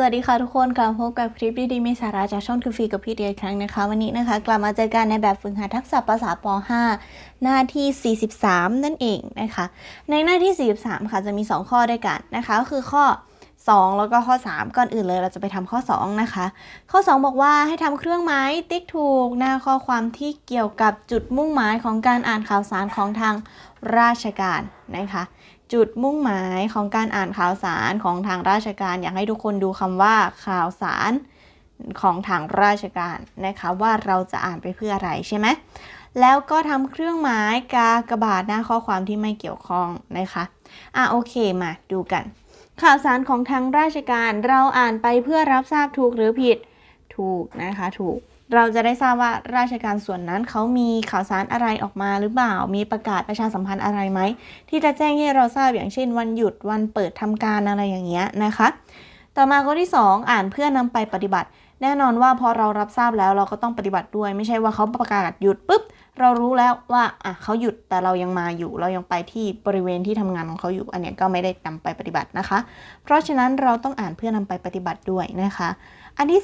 สวัสดีค่ะทุกคนกลับพบกับคลิปดีๆมีสาระจากช่องทูฟีกับพี่เดียอีกครั้งนะคะ วันนี้นะคะ กลับมาเจอกันในแบบฝึกหัดทักษะภาษาป .5 หน้าที่ 43 นั่นเองนะคะ ในหน้าที่ 43 ค่ะจะมี 2 ข้อด้วยกันนะคะก็คือข้อ 2 แล้วก็ข้อ 3 ก่อนอื่นเลยเราจะไปทำข้อ 2 นะคะ ข้อ 2 บอกว่าให้ทำเครื่องหมายติ๊กถูกหน้าข้อความที่เกี่ยวกับจุดมุ่งหมายของการอ่านข่าวสารของทางราชการนะคะ จุดมุ่งหมายของการอ่านข่าวสารของทางราชการ อยากให้ทุกคนดูคำว่าข่าวสารของทางราชการนะคะว่าเราจะอ่านไปเพื่ออะไรใช่ไหมแล้วก็ทำเครื่องหมายกากบาทหน้าข้อความที่ไม่เกี่ยวข้องนะคะ อะโอเคมาดูกัน ข่าวสารของทางราชการเราอ่านไปเพื่อรับทราบถูกหรือผิด ถูกนะคะถูก เราจะได้ทราบว่าราชการส่วนนั้นเขามีข่าวสารอะไรออกมาหรือเปล่า มีประกาศประชาสัมพันธ์อะไรไหม ที่จะแจ้งให้เราทราบอย่างเช่น วันหยุดวันเปิดทำการอะไรอย่างเงี้ยนะคะ ต่อมาข้อที่ 2 อ่านเพื่อนำไปปฏิบัติ แน่นอนว่าพอเรารับทราบแล้วเราก็ต้องปฏิบัติด้วย ไม่ใช่ว่าเขาประกาศหยุดปุ๊บเรารู้แล้วว่าอะเขาหยุดแต่เรายังมาอยู่ เรายังไปที่บริเวณที่ทำงานของเขาอยู่ อันเนี้ยก็ไม่ได้นำไปปฏิบัตินะคะ เพราะฉะนั้นเราต้องอ่านเพื่อนำไปปฏิบัติด้วยนะคะ อันที่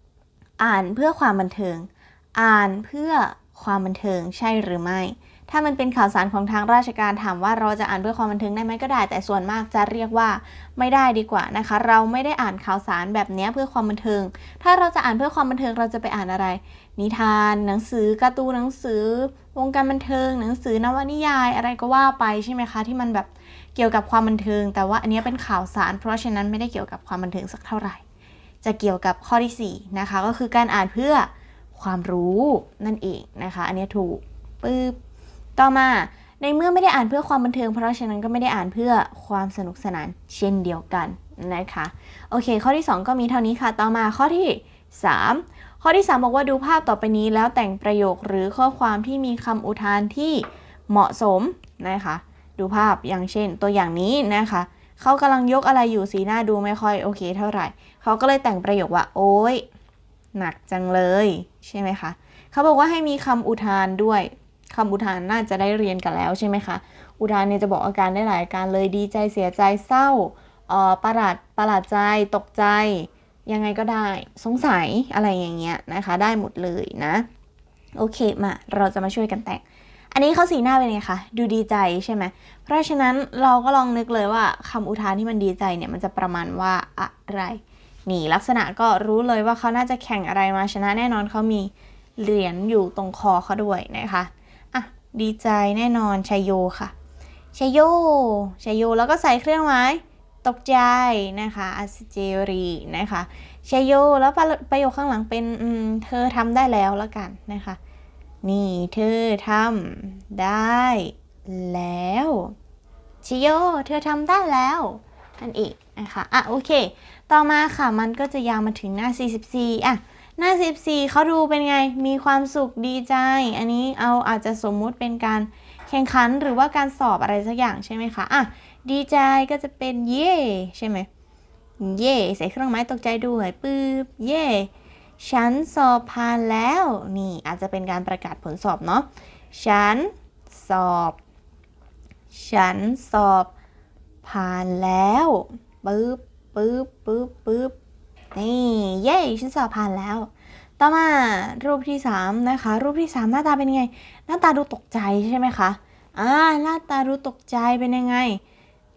3 อ่านเพื่อความบันเทิง อ่านเพื่อ ความบันเทิงใช่หรือไม่ ถ้ามันเป็นข่าวสารของทางราชการถามว่าเราจะอ่านเพื่อความบันเทิงได้ไหมก็ได้ แต่ส่วนมากจะเรียกว่าไม่ได้ดีกว่านะคะ เราไม่ได้อ่านข่าวสารแบบนี้เพื่อความบันเทิง ถ้าเราจะอ่านเพื่อความบันเทิงเราจะไปอ่านอะไร นิทาน หนังสือการ์ตูนหนังสือ วงการบันเทิง หนังสือนวนิยายอะไรก็ว่าไปใช่ไหมคะ ที่มันแบบเกี่ยวกับความบันเทิง แต่ว่าอันนี้เป็นข่าวสาร เพราะฉะนั้นไม่ได้เกี่ยวกับความบันเทิงสักเท่าไหร่ จะเกี่ยวกับข้อที่4นะคะก็คือการอ่านเพื่อ ความรู้นั่นเองนะคะ อันนี้ถูกปึ๊บต่อมาในเมื่อไม่ได้อ่านเพื่อความบันเทิง เพราะฉะนั้นก็ไม่ได้อ่านเพื่อความสนุกสนานเช่นเดียวกันนะคะ โอเค ข้อที่ 2 ก็มีเท่านี้ค่ะ ต่อมาข้อที่ 3 ข้อที่ 3 บอกว่าดูภาพต่อไปนี้แล้วแต่งประโยคหรือข้อความที่มีคำอุทานที่เหมาะสมนะคะ ดูภาพอย่างเช่น ตัวอย่างนี้นะคะเขากำลังยกอะไรอยู่สีหน้าดูไม่ค่อยโอเค เท่าไหร่เขาก็เลยแต่งประโยคว่าโอ๊ย หนักจังเลยใช่ไหมคะเขาบอกว่าให้มีคำอุทานด้วยคำอุทานน่าจะได้เรียนกันแล้วใช่ไหมคะ อุทานเนี่ยจะบอกอาการได้หลายอาการเลยดีใจเสียใจเศร้าเออประหลาดประหลาดใจตกใจ ยังไงก็ได้สงสัยอะไรอย่างเงี้ยนะคะ ได้หมดเลยนะโอเคมาเราจะมาช่วยกันแต่ง อันนี้เขาสีหน้าเป็นไงคะดูดีใจใช่ไหมเพราะฉะนั้นเราก็ลองนึกเลยว่าคำอุทานที่มันดีใจเนี่ยมันจะประมาณว่าอะไร นี่ลักษณะก็รู้เลยว่าเขาน่าจะแข่งอะไรมาชนะแน่นอนเขามีเหรียญอยู่ตรงคอเขาด้วยนะคะอะดีใจแน่นอนชัยโยค่ะชัยโยชัยโยแล้วก็ใส่เครื่องหมายตกใจนะคะอัสเจรีนะคะชัยโยแล้วประโยคข้างหลังเป็นเธอทำได้แล้วแล้วกันนะคะ นี่เธอทำได้แล้วชิโยเธอทำได้แล้วนั่นเอง นะคะอะโอเค ต่อมาค่ะมันก็จะยาวมาถึงหน้า 44อะหน้า44เขาดูเป็นไง มีความสุขดีใจ อันนี้เอาอาจจะสมมุติเป็นการแข่งขันหรือว่าการสอบอะไรสักอย่างใช่ไหมคะอะดีใจก็จะเป็นเย่ใช่ไหมเย่ใส่เครื่องหมายตกใจด้วยปื๊บเย่ฉันสอบผ่านแล้ว นี่อาจจะเป็นการประกาศผลสอบเนาะฉันสอบ ฉันสอบผ่านแล้ว ปึ๊บปึ๊บปึ๊บปึ๊บนี่เย้ฉันสอบผ่านแล้ว ต่อมารูปที่ 3 นะคะ รูปที่ 3 หน้าตาเป็นยังไง หน้าตาดูตกใจใช่ไหมคะอ่าหน้าตาดูตกใจเป็นยังไง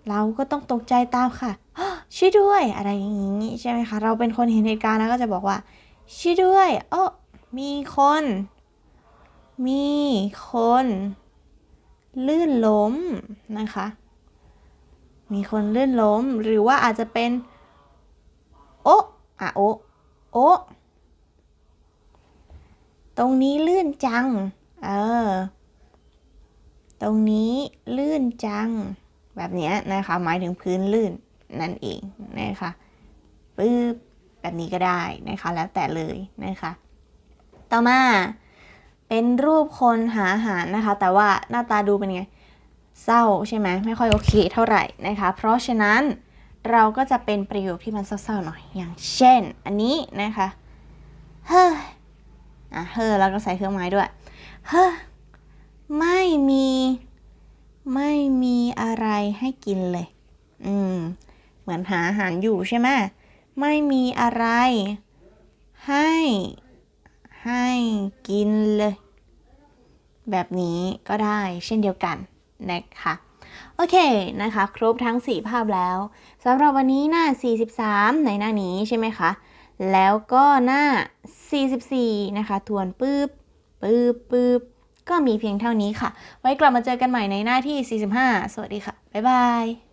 เราก็ต้องตกใจตามค่ะช่วยด้วยอะไรอย่างนี้ใช่ไหมคะเราเป็นคนเห็นเหตุการณ์แล้วก็จะบอกว่าช่วยด้วยโอ้มีคน มีคน ลื่นล้มนะคะ มีคนลื่นล้ม หรือว่าอาจจะเป็น โอะอะโอะโอะตรงนี้ลื่นจัง เออ ตรงนี้ลื่นจัง แบบนี้นะคะ หมายถึงพื้นลื่นนั่นเองนะคะปึ๊บแบบนี้ก็ได้นะคะ แล้วแต่เลยนะคะ ต่อมาเป็นรูปคนหาอาหารนะคะ แต่ว่าหน้าตาดูเป็นไง เศร้าใช่ไหมไม่ค่อยโอเคเท่าไหร่นะคะ เพราะฉะนั้นเราก็จะเป็นประโยคที่มันเศร้าๆหน่อย อย่างเช่น อันนี้นะคะ เฮ้ออะเฮ้อแล้วก็ใส่เครื่องหมายด้วย เฮ้อไม่มีไม่มีอะไรให้กินเลย อืม เหมือนหาอาหารอยู่ใช่ไหมไม่มีอะไร ให้ ให้กินเลย แบบนี้ก็ได้เช่นเดียวกัน นะคะโอเคนะคะ ครบทั้ง 4 ภาพแล้วสำหรับวันนี้หน้า 43 ในหน้านี้ใช่ไหมคะ แล้วก็หน้า 44 นะคะ ทวนปื๊บปื๊บปื๊บก็มีเพียงเท่านี้ค่ะ ไว้กลับมาเจอกันใหม่ในหน้าที่ 45 สวัสดีค่ะ บ๊ายบาย